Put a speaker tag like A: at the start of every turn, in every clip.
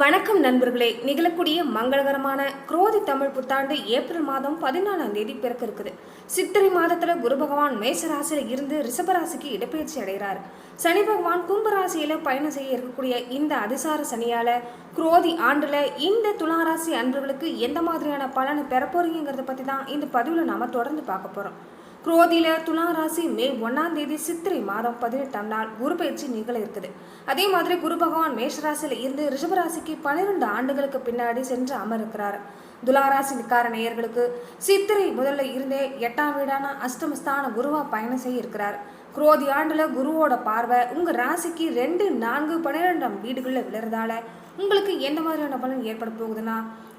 A: வணக்கம் நண்பர்களே. நிகழக்கூடிய மங்களகரமான குரோதி தமிழ் புத்தாண்டு ஏப்ரல் மாதம் பதினாலாம் தேதி பிறக்க இருக்குது. சித்திரை மாதத்துல குரு பகவான் மேசராசியில இருந்து ரிஷபராசிக்கு இடப்பெயர்ச்சி அடைகிறார். சனி பகவான் கும்பராசியில பயணம் செய்ய இருக்கக்கூடிய இந்த அதிசார சனியால குரோதி ஆண்டுல இந்த துளாராசி அன்பர்களுக்கு எந்த மாதிரியான பலனை பெற போறீங்கிறத பத்தி தான் இந்த பதிவுல நாம தொடர்ந்து பார்க்க போறோம். குரோதியில துலா ராசி மே ஒன்னாம் தேதி சித்திரை மாதம் பதினெட்டாம் நாள் குரு பயிற்சி நிகழ இருக்குது. அதே மாதிரி குரு பகவான் மேஷராசியில இருந்து ரிஷபராசிக்கு பன்னிரெண்டு ஆண்டுகளுக்கு பின்னாடி சென்று அமர்க்கிறார் துளாராசிக்கார நேயர்களுக்கு சித்திரை முதல்ல இருந்தே எட்டாம் வீடான அஷ்டமஸ்தான குருவா பயணம் செய்ய இருக்கிறார் குரோதி ஆண்டுல குருவோட பார்வை உங்க ராசிக்கு ரெண்டு நான்கு பன்னிரெண்டாம் வீடுகளில் விழுறதால உங்களுக்கு எந்த மாதிரியான பலன் ஏற்பட போகுதுன்னா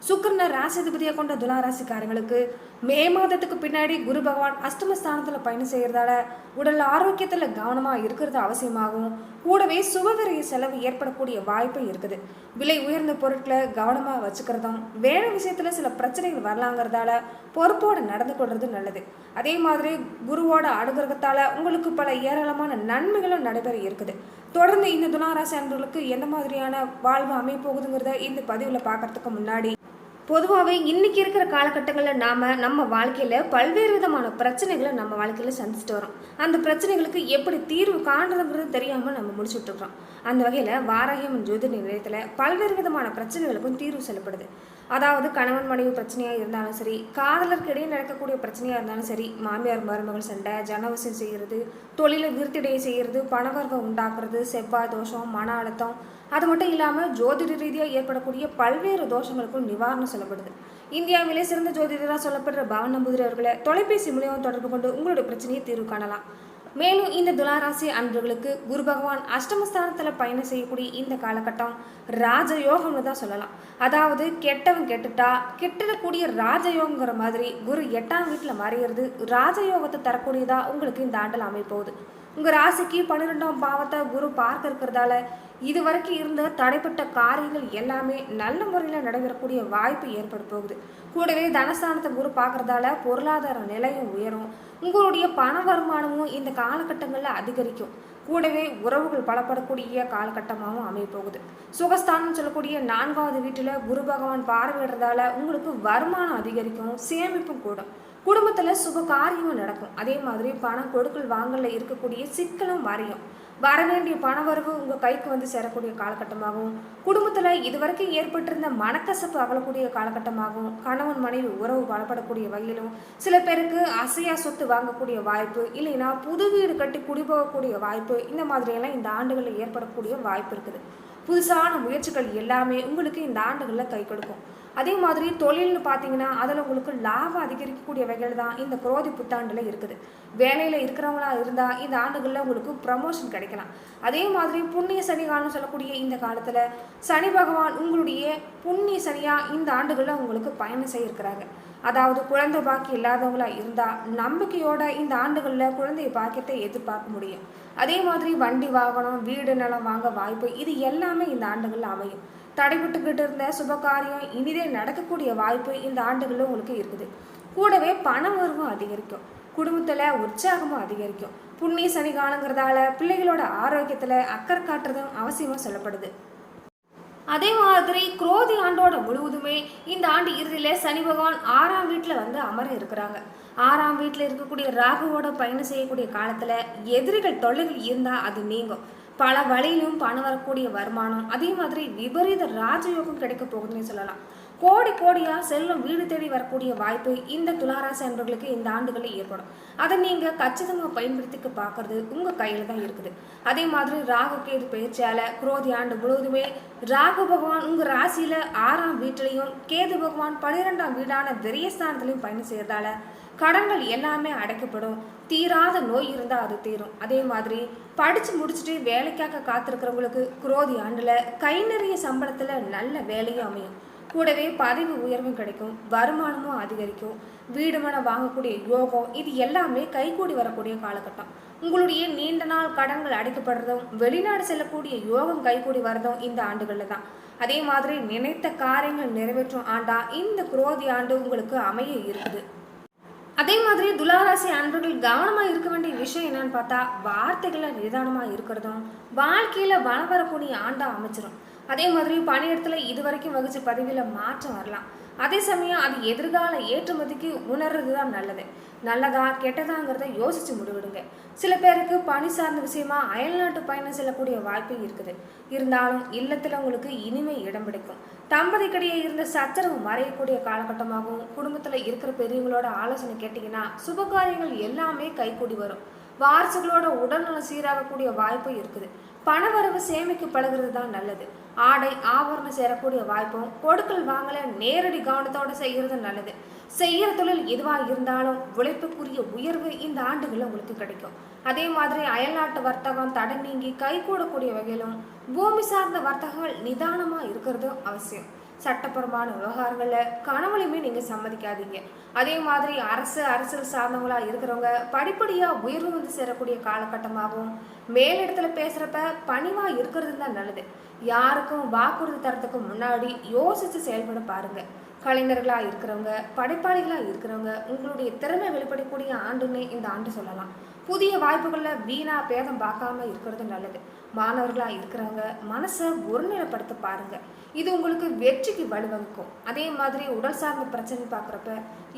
A: சுக்கரனை ராசிதிபதியாக கொண்ட துளாராசிக்காரங்களுக்கு மே மாதத்துக்கு பின்னாடி குரு பகவான் அஷ்டமஸ்தானத்தில் பயணம் செய்கிறதால உடல் ஆரோக்கியத்தில் கவனமாக இருக்கிறது அவசியமாகும் கூடவே சுபவிரைய செலவு ஏற்படக்கூடிய வாய்ப்பு இருக்குது. விலை உயர்ந்த பொருட்களை கவனமாக வச்சுக்கிறதும் வேலை விஷயத்தில் சில பிரச்சனைகள் வரலாங்கிறதால பொறுப்போடு நடந்து கொள்வது நல்லது. அதே மாதிரி குருவோட அனுகிரகத்தால் உங்களுக்கு பல ஏராளமான நன்மைகளும் நடைபெற இருக்குது. தொடர்ந்து இந்த துனாராசி அன்பர்களுக்கு எந்த மாதிரியான வாழ்வு அமைய போகுதுங்கிறத இந்த பதிவில் பார்க்கறதுக்கு முன்னாடி பொதுவாகவே இன்னைக்கு இருக்கிற காலகட்டங்களில் நாம் நம்ம வாழ்க்கையில் பல்வேறு விதமான பிரச்சனைகளை நம்ம வாழ்க்கையில் சந்திச்சுட்டு வரோம் அந்த பிரச்சனைகளுக்கு எப்படி தீர்வு காணுறதுங்கிறது தெரியாமல் நம்ம முடிச்சுட்டு அந்த வகையில் வாராகியம் ஜோதி நிலையத்தில் பல்வேறு விதமான பிரச்சனைகளுக்கும் தீர்வு செல்லப்படுது. அதாவது கணவன் மனைவி பிரச்சனையாக இருந்தாலும் சரி காதலருக்கு இடையே நடக்கக்கூடிய பிரச்சனையாக இருந்தாலும் சரி மாமியார் மருமகள் சண்டை ஜனவசம் செய்கிறது தொழிலை விருத்திடையை செய்கிறது பணவர்க்கம் உண்டாக்குறது செவ்வாய் தோஷம் மன அழுத்தம் அது மட்டும் இல்லாமல் ஜோதிட ரீதியாக ஏற்படக்கூடிய பல்வேறு தோஷங்களுக்கும் நிவாரணம் சொல்லப்படுது. இந்தியாவிலே சிறந்த ஜோதிடராக சொல்லப்படுற பவன் நம்பூதிரி அவர்களை தொலைபேசி மூலியம் தொடர்பு கொண்டு உங்களுடைய பிரச்சனையை தீர்வு காணலாம். மேலும் இந்த துளாராசி அன்பர்களுக்கு குரு பகவான் அஷ்டமஸ்தானத்தில் பயணம் செய்யக்கூடிய இந்த காலகட்டம் ராஜயோகம்னு தான் சொல்லலாம். அதாவது கெட்டவன் கெட்டுட்டா கெட்டிடக்கூடிய ராஜயோகங்கிற மாதிரி குரு எட்டாம் வீட்டில் மறையிறது ராஜயோகத்தை தரக்கூடியதாக உங்களுக்கு இந்த ஆண்டில் அமைப்போகுது உங்கள் ராசிக்கு பன்னிரெண்டாம் பாவத்தை குரு பார்க்க இருக்கிறதால இது வரைக்கும் இருந்த தடைப்பட்ட காரியங்கள் எல்லாமே நல்ல முறையில் நடைபெறக்கூடிய வாய்ப்பு ஏற்பட போகுது. கூடவே தனஸ்தானத்தை குரு பார்க்கறதால பொருளாதார நிலையும் உயரும். உங்களுடைய பண வருமானமும் இந்த காலகட்டங்களில் அதிகரிக்கும். கூடவே உறவுகள் பலப்படக்கூடிய காலகட்டமாகவும் அமையப்போகுது. சுகஸ்தானம் சொல்லக்கூடிய நான்காவது வீட்டில் குரு பகவான் பார்வையிடுறதால உங்களுக்கு வருமானம் அதிகரிக்கும் சேமிப்பும் கூடும். குடும்பத்தில் சுப காரியமும் நடக்கும். அதே மாதிரி பணம் கொடுக்கல் வாங்கல இருக்கக்கூடிய சிக்கலும் மறையும். வர வேண்டிய பணவரவு உங்கள் கைக்கு வந்து சேரக்கூடிய காலகட்டமாகவும் குடும்பத்தில் இதுவரைக்கும் ஏற்பட்டிருந்த மனக்கசப்பு அகலக்கூடிய காலகட்டமாகவும் கணவன் மனைவி உறவு பலப்படக்கூடிய வகையிலும் சில பேருக்கு அசையா சொத்து வாங்கக்கூடிய வாய்ப்பு இல்லைன்னா புது வீடு கட்டி குடிபோகக்கூடிய வாய்ப்பு இந்த மாதிரியெல்லாம் இந்த ஆண்டுகளில் ஏற்படக்கூடிய வாய்ப்பு இருக்குது. புதுசான முயற்சிகள் எல்லாமே உங்களுக்கு இந்த ஆண்டுகளில் கை கொடுக்கும். அதே மாதிரி தொழில்னு பார்த்தீங்கன்னா அதில் உங்களுக்கு லாபம் அதிகரிக்கக்கூடிய வகையில் தான் இந்த குரோதி புத்தாண்டில் இருக்குது. வேலையில் இருக்கிறவங்களா இருந்தால் இந்த ஆண்டுகளில் உங்களுக்கு ப்ரமோஷன் கிடைக்கலாம். அதே மாதிரி புண்ணிய சனி காலம் சொல்லக்கூடிய இந்த காலத்தில் சனி பகவான் உங்களுடைய புண்ணிய சனியாக இந்த ஆண்டுகளில் உங்களுக்கு பயணம் செய்ய இருக்கிறாங்க அதாவது குழந்தை பாக்கி இல்லாதவங்களா இருந்தால் நம்பிக்கையோட இந்த ஆண்டுகளில் குழந்தை பாக்கியத்தை எதிர்பார்க்க முடியும். அதே மாதிரி வண்டி வாகனம் வீடு நிலம் வாங்க வாய்ப்பு இது எல்லாமே இந்த ஆண்டுகளில் அமையும். தடைபட்டுக்கிட்டு இருந்த சுபகாரியம் இனிதே நடக்கக்கூடிய வாய்ப்பு இந்த ஆண்டுகளில் உங்களுக்கு இருக்குது. கூடவே பண வரவும் அதிகரிக்கும். குடும்பத்தில் உற்சாகமும் அதிகரிக்கும். புண்ணிய சனி காலங்கிறதால பிள்ளைகளோட ஆரோக்கியத்தில் அக்கறை காட்டுறதும் அவசியமாக சொல்லப்படுது. அதே மாதிரி குரோதி ஆண்டோட முழுவதுமே இந்த ஆண்டு இறுதியில் சனி பகவான் ஆறாம் வீட்டில் வந்து அமர இருக்கிறாங்க. ஆறாம் வீட்டில் இருக்கக்கூடிய ராகுவோட பயணம் செய்யக்கூடிய காலத்தில் எதிரிகள் தொல்லைகள் இருந்தால் அது நீங்கும். பல வழியிலும் பணம் வரக்கூடிய வருமானம் அதே மாதிரி விபரீத ராஜயோகம் கிடைக்க போகுதுன்னு சொல்லலாம். கோடி கோடியாக செல்லும் வீடு தேடி வரக்கூடிய வாய்ப்பு இந்த துளாராசி அன்பர்களுக்கு இந்த ஆண்டுகளில் ஏற்படும். அதை நீங்கள் கச்சிதமாக பயன்படுத்திக்க பார்க்கறது உங்கள் கையில் தான் இருக்குது. அதே மாதிரி ராகு கேது பயிற்சியால் குரோதி ஆண்டு முழுவதுமே ராகு பகவான் உங்கள் ராசியில் ஆறாம் வீட்டிலையும் கேது பகவான் பன்னிரெண்டாம் வீடான விரயஸ்தானத்துலையும் பயணம் செய்கிறதால கடன்கள் எல்லாமே அடைக்கப்படும். தீராத நோய் இருந்தால் அது தீரும். அதே மாதிரி படித்து முடிச்சுட்டு வேலைக்காக காத்திருக்கிறவங்களுக்கு குரோதி ஆண்டில் கை நிறைய சம்பளத்தில் நல்ல வேலையும் அமையும். கூடவே பதவி உயர்வும் கிடைக்கும். வருமானமும் அதிகரிக்கும். வீடு மன வாங்கக்கூடிய யோகம் இது எல்லாமே கைகூடி வரக்கூடிய காலகட்டம். உங்களுடைய நீண்ட நாள் கடன்கள் அடைக்கப்படுறதும் வெளிநாடு செல்லக்கூடிய யோகம் கைகூடி வரதும் இந்த ஆண்டுகளில் தான். அதே மாதிரி நினைத்த காரியங்கள் நிறைவேற்றும் ஆண்டா இந்த குரோதி ஆண்டு உங்களுக்கு அமைய இருக்குது. அதே மாதிரி துலாராசி அன்பர்கள் கவனமாக இருக்க வேண்டிய விஷயம் என்னன்னு பார்த்தா வார்த்தைகளை நிதானமாக இருக்கிறதும் வாழ்க்கையில் வளம் வரக்கூடிய ஆண்டாக அமைச்சிடும் அதே மாதிரி பணியிடத்தில் இது வரைக்கும் வகிச்ச பதவியில் மாற்றம் வரலாம். அதே சமயம் அது எதிர்கால ஏற்றுமதிக்கு உணர்றது தான் நல்லது. நல்லதா கெட்டதாங்கிறத யோசிச்சு முடிவிடுங்க. சில பேருக்கு பணி சார்ந்த விஷயமா அயல்நாட்டு பயணம் செல்லக்கூடிய வாய்ப்பு இருக்குது. இருந்தாலும் இல்லத்தில் உங்களுக்கு இனிமை இடம் பிடிக்கும். தம்பதிக்கிடையே இருந்த சச்சரவு மறையக்கூடிய காலகட்டமாகவும் குடும்பத்தில் இருக்கிற பெரியவங்களோட ஆலோசனை கேட்டிங்கன்னா சுபகாரியங்கள் எல்லாமே கைகூடி வரும். வாரிசுகளோட உடல்நலம் சீராகக்கூடிய வாய்ப்பு இருக்குது. பணவரவு சேமிக்க பழகிறது தான் நல்லது. ஆடை ஆபரணம் சேரக்கூடிய வாய்ப்பும் கொடுக்கல் வாங்கல நேரடி கவனத்தோடு செய்கிறது நல்லது. செய்கிற தொழில் எதுவாக இருந்தாலும் உழைப்புக்குரிய உயர்வு இந்த ஆண்டுகளில் உங்களுக்கு கிடைக்கும். அதே மாதிரி அயல்நாட்டு வர்த்தகம் தடை நீங்கி கைகூடக்கூடிய வகையிலும் பூமி சார்ந்த வர்த்தகங்கள் நிதானமாக இருக்கிறதும் அவசியம். சட்டப்பூர்வமான விவகாரங்களில் கனவுலையுமே நீங்கள் சம்மதிக்காதீங்க. அதே மாதிரி அரசு அரசியல் சார்ந்தவங்களாக இருக்கிறவங்க படிப்படியாக உயர்வு வந்து சேரக்கூடிய காலகட்டமாகவும் மேலிடத்துல பேசுகிறப்ப பணிவாக இருக்கிறது தான் நல்லது. யாருக்கும் வாக்குறுதி தரத்துக்கு முன்னாடி யோசித்து செயல்பட பாருங்கள் கலைஞர்களாக இருக்கிறவங்க படைப்பாளிகளாக இருக்கிறவங்க உங்களுடைய திறமை வெளிப்படக்கூடிய ஆண்டுன்னே இந்த ஆண்டு சொல்லலாம். புதிய வாய்ப்புகளில் வீணாக பேதம் பார்க்காம இருக்கிறது நல்லது. மாணவர்களாக இருக்கிறவங்க மனசை ஒருநிலைப்படுத்த பாருங்கள் இது உங்களுக்கு வெற்றிக்கு வழிவகுக்கும் அதே மாதிரி உடல் சார்ந்த பிரச்சனை பார்க்குறப்ப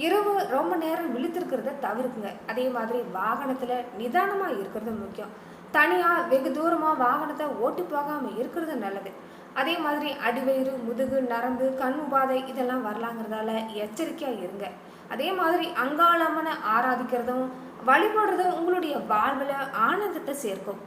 A: இரவு ரொம்ப நேரம் விழுத்திருக்கிறத தவிர்க்குங்க. அதே மாதிரி வாகனத்தில் நிதானமாக இருக்கிறது முக்கியம். தனியாக வெகு தூரமாக வாகனத்தை ஓட்டி போகாமல் இருக்கிறது நல்லது. அதே மாதிரி அடிவயிறு முதுகு நரம்பு கண் உபாதை இதெல்லாம் வரலாங்கிறதால எச்சரிக்கையாக இருங்க. அதே மாதிரி அங்காளம்மனை ஆராதிக்கிறதும் வழிபடுறதும் உங்களுடைய வாழ்வில் ஆனந்தத்தை சேர்க்கும்.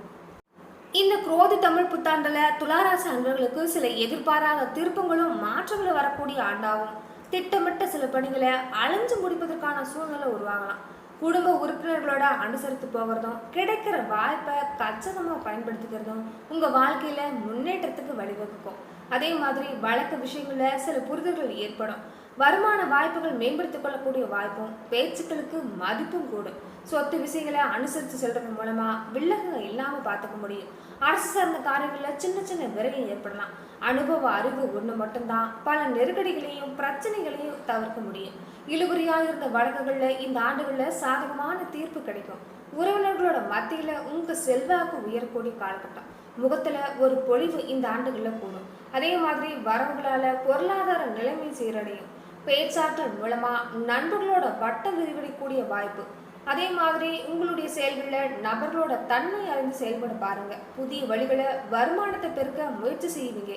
A: இந்த குரோதி தமிழ் புத்தாண்டில் துளாராசி அன்பர்களுக்கு சில எதிர்பாராத திருப்பங்களும் மாற்றங்களும் வரக்கூடிய ஆண்டாகும். திட்டமிட்ட சில பணிகளை அலைஞ்சு முடிப்பதற்கான சூழ்நிலை உருவாகலாம். குடும்ப உறுப்பினர்களோட அனுசரித்து போகிறதும் கிடைக்கிற வாய்ப்பை கச்சிதமாக பயன்படுத்திக்கிறதும் உங்கள் வாழ்க்கையில் முன்னேற்றத்துக்கு வழிவகுக்கும். அதே மாதிரி வழக்கு விஷயங்களில் சில புரிதல்கள் ஏற்படும். வருமான வாய்ப்புகள் மேம்படுத்திக் கொள்ளக்கூடிய வாய்ப்பும் பேச்சுக்களுக்கு மதிப்பும் கூடும். சொத்து விஷயங்களை அனுசரித்து செல்றது மூலமா வில்லகங்கள் இல்லாமல் பார்த்துக்க முடியும். அரசு சார்ந்த காரியங்களில் சின்ன சின்ன விரைவில் ஏற்படலாம். அனுபவ அறிவு ஒன்று மட்டும்தான். பல நெருக்கடிகளையும் பிரச்சனைகளையும் தவிர்க்க முடியும். இழுபறியாக இருந்த வழக்குகளில் இந்த ஆண்டுகளில் சாதகமான தீர்ப்பு கிடைக்கும். உறவினர்களோட மத்தியில் உங்கள் செல்வாக்கு உயரக்கூடிய காலகட்டம். முகத்தில் ஒரு பொழிவு இந்த ஆண்டுகளில் கூடும். அதே மாதிரி வரவுகளால் பொருளாதார நிலைமை சீரடையும். பேச்சாற்றல் மூலமா நண்பர்களோட வட்டம் விரிவடைக்கூடிய வாய்ப்பு. அதே மாதிரி உங்களுடைய செயல்களில் நபர்களோட தன்மை அறிந்து செயல்பட பாருங்க. புதிய வழிகளை வருமானத்தை பெருக்க முயற்சி செய்வீங்க.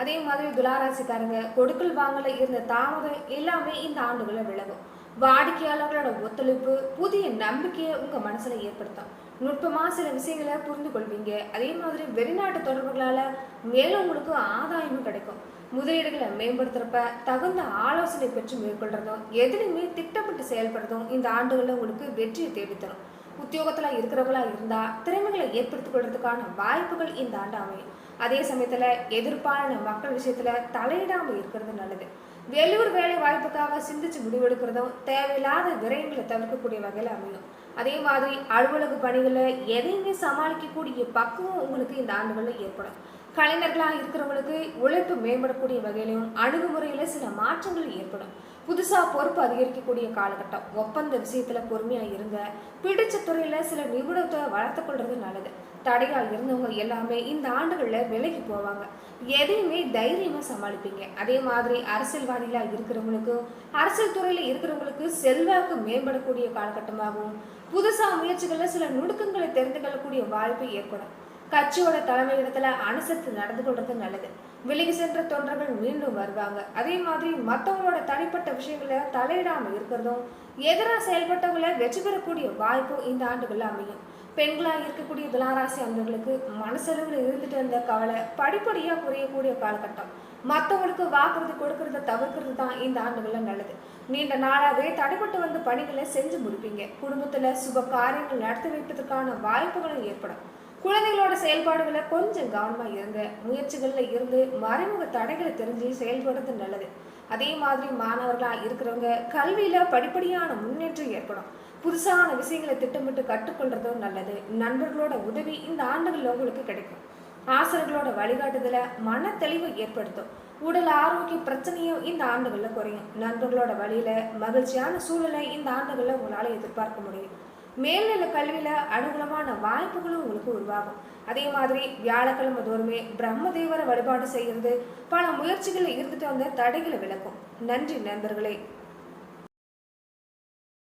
A: அதே மாதிரி துளாராசிக்காரங்க கொடுக்கல் வாங்கல இருந்த தாமதம் எல்லாமே இந்த ஆண்டுகளில் விலகும். வாடிக்கையாளர்களோட ஒத்துழைப்பு புதிய நம்பிக்கையை உங்க மனசுல ஏற்படுத்தும். நுட்பமா சில விஷயங்களை புரிந்து கொள்வீங்க அதே மாதிரி வெளிநாட்டு தொடர்புகளால மேலும் உங்களுக்கு ஆதாயமும் கிடைக்கும். முதலீடுகளை மேம்படுத்துறப்ப தகுந்த ஆலோசனை பெற்று மேற்கொள்றதும் எதுலையுமே திட்டமிட்டு செயல்படுறதும் இந்த ஆண்டுகளில் உங்களுக்கு வெற்றியை தேடித்தரும். உத்தியோகத்தில் இருக்கிறவங்களா இருந்தால் திறமைகளை ஏற்படுத்திக் கொள்றதுக்கான வாய்ப்புகள் இந்த ஆண்டு அமையும். அதே சமயத்தில் எதிர்ப்பான மக்கள் விஷயத்தில் தலையிடாமல் இருக்கிறது நல்லது. வெளியூர் வேலை வாய்ப்புக்காக சிந்திச்சு முடிவெடுக்கிறதும் தேவையில்லாத விரயங்களை தவிர்க்கக்கூடிய வகையில் அமையும். அதே மாதிரி அலுவலக பணிகளில் எதையுமே சமாளிக்கக்கூடிய பக்குவம் உங்களுக்கு இந்த ஆண்டுகளில் ஏற்படும். கலைஞர்களாக இருக்கிறவங்களுக்கு உழைப்பு மேம்படக்கூடிய வகையிலும் அணுகுமுறையில் சில மாற்றங்கள் ஏற்படும். புதுசாக பொறுப்பு அதிகரிக்கக்கூடிய காலகட்டம். ஒப்பந்த விஷயத்தில் பொறுமையாக இருங்க. பிடிச்ச துறையில் சில நிபுணத்தை வளர்த்துக்கொள்றது நல்லது. தடையாக இருந்தவங்க எல்லாமே இந்த ஆண்டுகளில் விலைக்கு போவாங்க. எதையுமே தைரியமாக சமாளிப்பீங்க. அதே மாதிரி அரசியல்வாதிகளாக இருக்கிறவங்களுக்கும் அரசியல் துறையில் இருக்கிறவங்களுக்கு செல்வாக்கு மேம்படக்கூடிய காலகட்டமாகவும் புதுசாக முயற்சிகளில் சில நுணுக்கங்களை தெரிந்து கொள்ளக்கூடிய வாய்ப்பு ஏற்படும். கட்சியோட தலைமையிடத்துல அனுசரித்து நடந்து கொள்றது நல்லது. விலகி சென்ற தொண்டர்கள் மீண்டும் வருவாங்க. அதே மாதிரி மற்றவங்களோட தனிப்பட்ட விஷயங்களை தலையிடாம இருக்கிறதும் எதிராக செயல்பட்டவங்களை வெற்றி பெறக்கூடிய வாய்ப்பும் இந்த ஆண்டுகளில் அமையும். பெண்களாக இருக்கக்கூடிய துளாராசி அன்பர்களுக்கு மனசளவில் இருந்துட்டு இருந்த கவலை படிப்படியாக குறையக்கூடிய காலகட்டம். மற்றவங்களுக்கு வாக்குறது கொடுக்கறத தவிர்க்கிறது தான் இந்த ஆண்டுகளில் நல்லது. நீண்ட நாளாகவே தடைப்பட்டு வந்த பணிகளை செஞ்சு முடிப்பீங்க. குடும்பத்தில் சுப காரியங்கள் நடத்தி வைப்பதற்கான வாய்ப்புகளும் ஏற்படும். குழந்தைகளோட செயல்பாடுகளை கொஞ்சம் கவனமாக இருங்க. முயற்சிகளில் இருந்து மறைமுக தடைகளை தெரிஞ்சு செயல்படுறது நல்லது. அதே மாதிரி மாணவர்களாக இருக்கிறவங்க கல்வியில் படிப்படியான முன்னேற்றம் ஏற்படும். புதுசான விஷயங்களை திட்டமிட்டு கற்றுக்கொள்றதும் நல்லது. நண்பர்களோட உதவி இந்த ஆண்டுகளில் உங்களுக்கு கிடைக்கும். ஆசிரியர்களோட வழிகாட்டுதல மன தெளிவை ஏற்படுத்தும். உடல் ஆரோக்கிய பிரச்சனையும் இந்த ஆண்டுகளில் குறையும். நண்பர்களோட வழியில் மகிழ்ச்சியான சூழலை இந்த ஆண்டுகளில் உங்களால் எதிர்பார்க்க முடியும். மேல்நிலை கல்வியில அனுகூலமான வாய்ப்புகளும் உங்களுக்கு உருவாகும். அதே மாதிரி வியாழக்கிழமை தோறுமே பிரம்மதேவரை வழிபாடு செய்கிறது பல முயற்சிகளில் இருந்துட்டு வந்த தடைகளை விளக்கும். நன்றி நண்பர்களே.